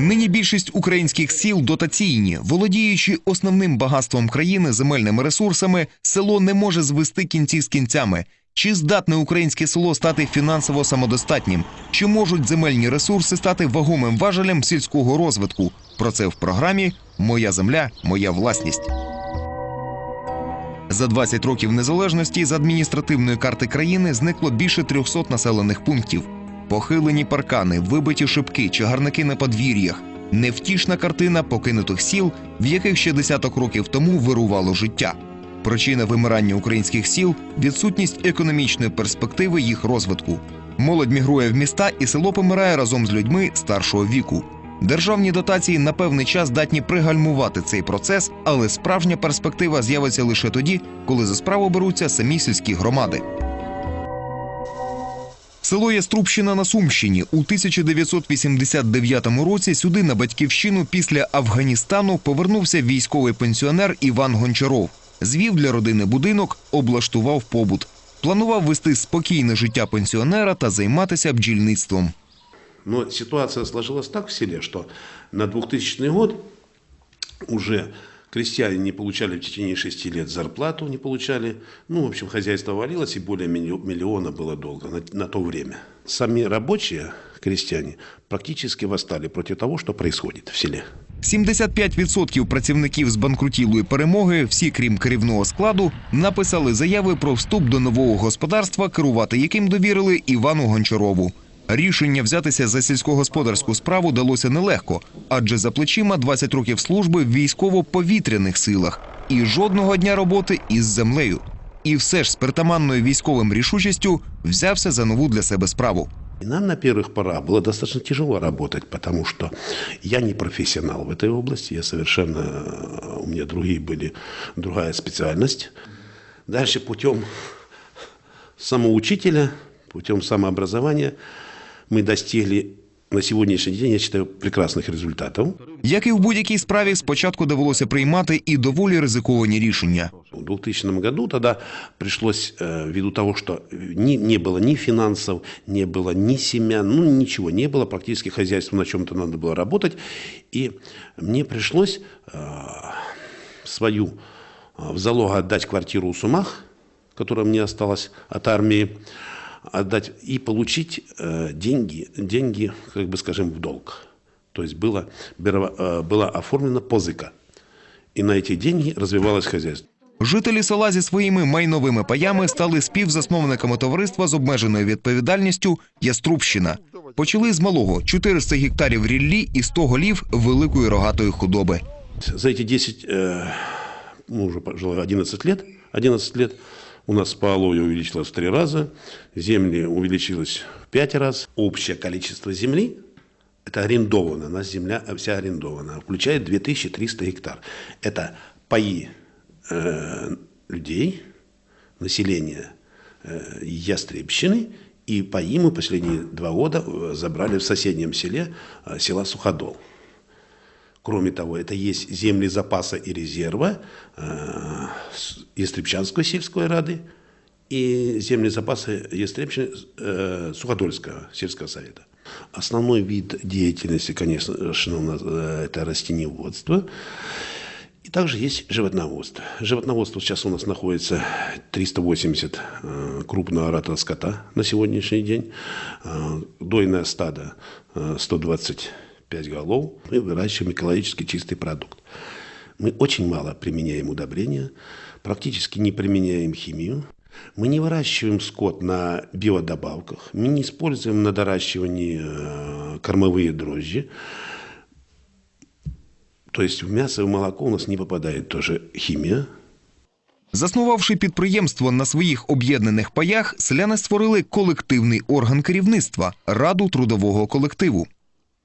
Нині більшість українських сіл дотаційні, володіючи основним багатством країни земельними ресурсами, село не може звести кінці з кінцями. Чи здатне українське село стати фінансово самодостатнім? Чи можуть земельні ресурси стати вагомим важелем сільського розвитку? Про це в програмі Моя земля, моя власність. За 20 років незалежності з адміністративної карти країни зникло більше 300 населених пунктів. Похилені паркани, вибиті шибки, чагарники на подвір'ях. Невтішна картина покинутих сіл, в яких ще десяток років тому вирувало життя. Причина вимирання українських сіл відсутність економічної перспективи їх розвитку. Молодь мігрує в міста, і село помирає разом з людьми старшого віку. Державні дотації на певний час здатні пригальмувати цей процес, але справжня перспектива з'явиться лише тоді, коли за справу беруться самі сільські громади. Село Яструбщина на Сумщині у 1989 році сюди на батьківщину після Афганістану повернувся військовий пенсіонер Іван Гончаров. Звів для родини будинок, облаштував побут. Планував вести спокійне життя пенсіонера та займатися бджільництвом. Но ситуация сложилась так в селе, что на 2000 год уже крестьяне не получали в течение шести лет зарплату, не получали. Ну, в общем, хозяйство валилось, и более миллио- миллиона было долго на, на то время. Сами рабочие крестьяне практически восстали против того, что происходит в селе. 75% працівників з банкрутілої перемоги, всі крім керівного складу, написали заяви про вступ до нового господарства, керувати яким довірили Івану Гончарову. Рішення взятися за сільськогосподарську справу далося нелегко, адже за плечима 20 років служби в військово-повітряних силах і жодного дня роботи із землею. І все ж з притаманною військовим рішучістю взявся за нову для себе справу. И нам на первых порах было достаточно тяжело работать, потому что я не профессионал в этой области, я совершенно, э, у меня другие были, другая специальность. Дальше путем самоучителя, путем самообразования мы достигли на сегодняшний день, я считаю, прекрасных результатов. Як і в будь-якій справі, спочатку довелося приймати і доволі ризиковані рішення. В 2000 году тогда пришлось, э, ввиду того, что не, не было ни финансов, не было ни семян, ну ничего не было, практически хозяйство на чем-то надо было работать. И мне пришлось э, свою э, в залог отдать квартиру у Сумах, которая мне осталась от армии, отдать и получить э, деньги, деньги, как бы скажем, в долг. То есть было, беро- э, была оформлена позыка. И на эти деньги развивалось хозяйство. Жителі села зі своїми майновими паями стали співзасновниками товариства з обмеженою відповідальністю Яструбщина. Почали з малого 400 гектарів ріллі і 100 голів великої рогатої худоби. За эти 10, э, ну, уже, пожалуй, 11 лет, 11 лет у нас спаловье увеличилось в три раза, земли увеличилось в пять раз. Общее количество земли, это арендовано, у нас земля вся арендована, включает 2300 гектар. Это паи э, людей, населения э, Ястребщины, и паи мы последние два года э, забрали в соседнем селе, э, села Суходол. Кроме того, это есть земли запаса и резерва э, Естребчанской сельской рады и земли запаса Естребщины э, Суходольского сельского совета. Основной вид деятельности, конечно, э, это растениеводство. И также есть животноводство. Животноводство сейчас у нас находится 380 э, крупного оратора скота на сегодняшний день. Э, дойное стадо э, 125 голов. Мы выращиваем экологически чистый продукт. Мы очень мало применяем удобрения, практически не применяем химию. Мы не выращиваем скот на биодобавках, мы не используем на доращивании э, кормовые дрожжи. То есть в мясо и в молоко у нас не попадает тоже химия. Заснувавши підприємство на своїх об'єднаних паях, селяни створили колективний орган керівництва раду трудового колективу.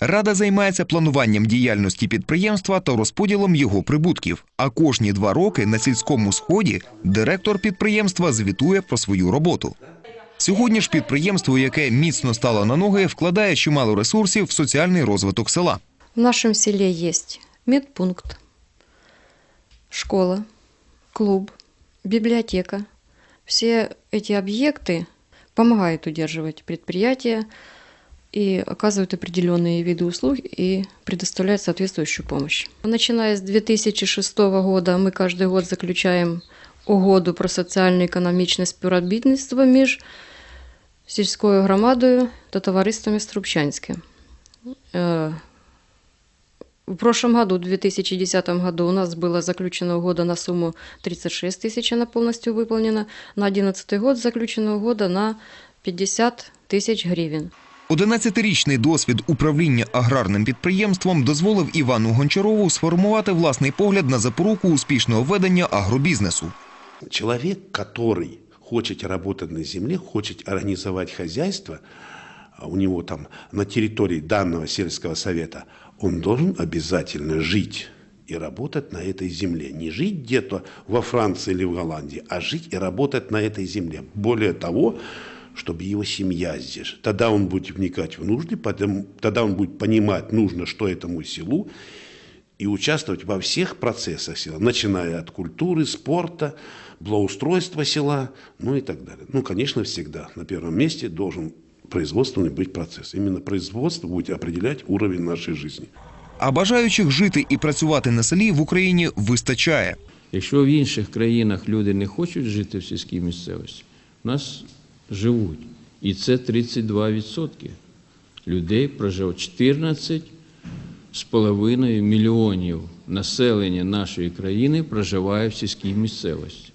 Рада займається плануванням діяльності підприємства та розподілом його прибутків. А кожні два роки на сільському сході директор підприємства звітує про свою роботу. Сьогодні ж підприємство, яке міцно стало на ноги, вкладає чимало ресурсів в соціальний розвиток села. В нашем селе есть медпункт, школа, клуб, библиотека. Все эти объекты помогают удерживать предприятие и оказывают определенные виды услуг и предоставляют соответствующую помощь. Начиная с 2006 года мы каждый год заключаем угоду про соціально-економічне співробітництво між сільською громадою та товариствами Струбчанське. Э, В прошлом году, в 2010 году, у нас была заключена угода на сумму 36 тысяч, она полностью выполнена. На 2011 год заключена угода на 50 тысяч гривен. 11-річний досвід управління аграрним підприємством дозволив Івану Гончарову сформувати власний погляд на запоруку успішного ведення агробізнесу. Человек, который хочет работать на земле, хочет организовать хозяйство, а у него там на территории данного сельского совета, он должен обязательно жить и работать на этой земле. Не жить где-то во Франции или в Голландии, а жить и работать на этой земле. Более того, чтобы его семья здесь. Тогда он будет вникать в нужды, потом, тогда он будет понимать, нужно что этому селу, и участвовать во всех процессах села, начиная от культуры, спорта, благоустройства села, ну и так далее. Ну, конечно, всегда на первом месте должен производственный быть процесс. Именно производство будет определять уровень нашей жизни. А бажаючих жити і працювати на селі в Україні вистачає. Якщо в інших країнах люди не хочуть жити в сільській місцевості, у нас живуть. І це 32% людей проживають 14 з половиною мільйонів населення нашої країни проживає в сільській місцевості.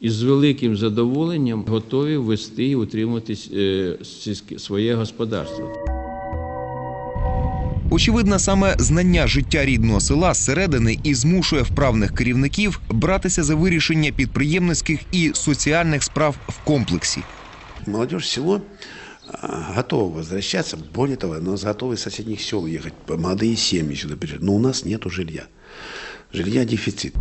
І з великим задоволенням готові вести і утримувати е, своє господарство. Очевидно, саме знання життя рідного села зсередини і змушує вправних керівників братися за вирішення підприємницьких і соціальних справ в комплексі. Молодежь село готова возвращаться. Более того, она готова из соседних сел ехать. Молодые семьи сюда приезжают. Но у нас нет жилья. Жилья дефицит.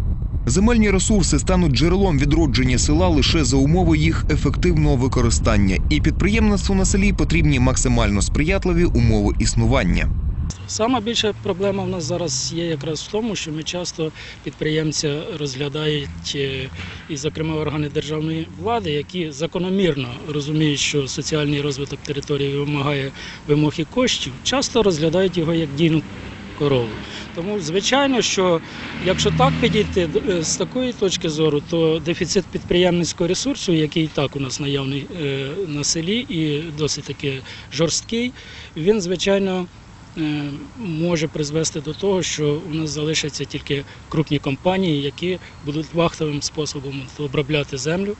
Земельні ресурси стануть джерелом відродження села лише за умови їх ефективного використання, і підприємництву на селі потрібні максимально сприятливі умови існування. Сама більша проблема в нас зараз є якраз в тому, що ми часто підприємця розглядають, е, і, зокрема, органи державної влади, які закономірно розуміють, що соціальний розвиток території вимагає вимог і коштів, часто розглядають його як дійну корову. Тому, звичайно, що якщо так підійти е, з такої точки зору, то дефіцит підприємницького ресурсу, який і так у нас наявний е, на селі і досить таки жорсткий, він, звичайно, може призвести до того, що у нас залишаться тільки крупні компанії, які будуть вахтовим способом обробляти землю.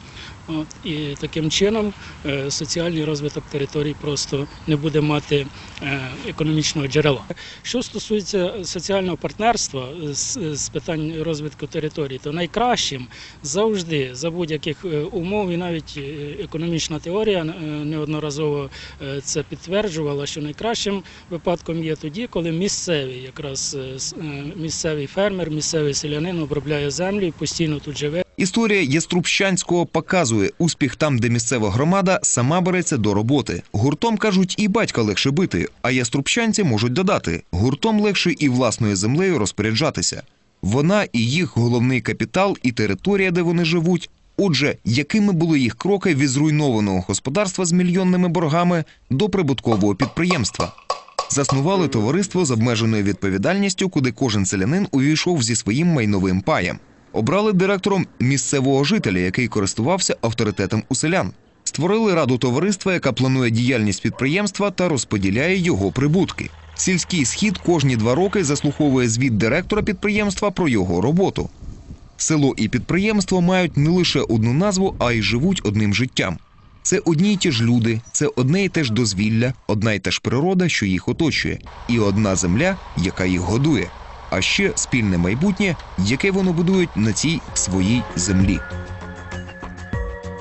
От, і таким чином е, соціальний розвиток територій просто не буде мати е, економічного джерела. Що стосується соціального партнерства з, питань розвитку територій, то найкращим завжди за будь-яких е, умов, і навіть е, економічна теорія е, неодноразово е, це підтверджувала, що найкращим випадком є тоді, коли місцевий якраз е, е, місцевий фермер, місцевий селянин обробляє землю і постійно тут живе. Історія Яструбщанського показує успіх там, де місцева громада сама береться до роботи. Гуртом кажуть, і батька легше бити, а яструбщанці можуть додати гуртом легше і власною землею розпоряджатися. Вона і їх головний капітал, і територія, де вони живуть. Отже, якими були їх кроки від зруйнованого господарства з мільйонними боргами до прибуткового підприємства? Заснували товариство з обмеженою відповідальністю, куди кожен селянин увійшов зі своїм майновим паєм. Обрали директором місцевого жителя, який користувався авторитетом у селян. Створили раду товариства, яка планує діяльність підприємства та розподіляє його прибутки. Сільський схід кожні два роки заслуховує звіт директора підприємства про його роботу. Село і підприємство мають не лише одну назву, а й живуть одним життям. Це одні й ті ж люди, це одне й те ж дозвілля, одна й та ж природа, що їх оточує, і одна земля, яка їх годує, а ще спільне майбутнє, яке вони будують на цій своїй землі.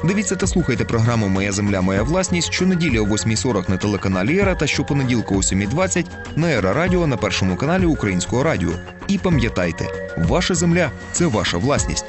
Дивіться та слухайте програму Моя земля, моя власність щонеділі о 8.40 на телеканалі Ера та щопонеділка о 7.20 на Ера Радіо на першому каналі Українського радіо. І пам'ятайте, ваша земля це ваша власність.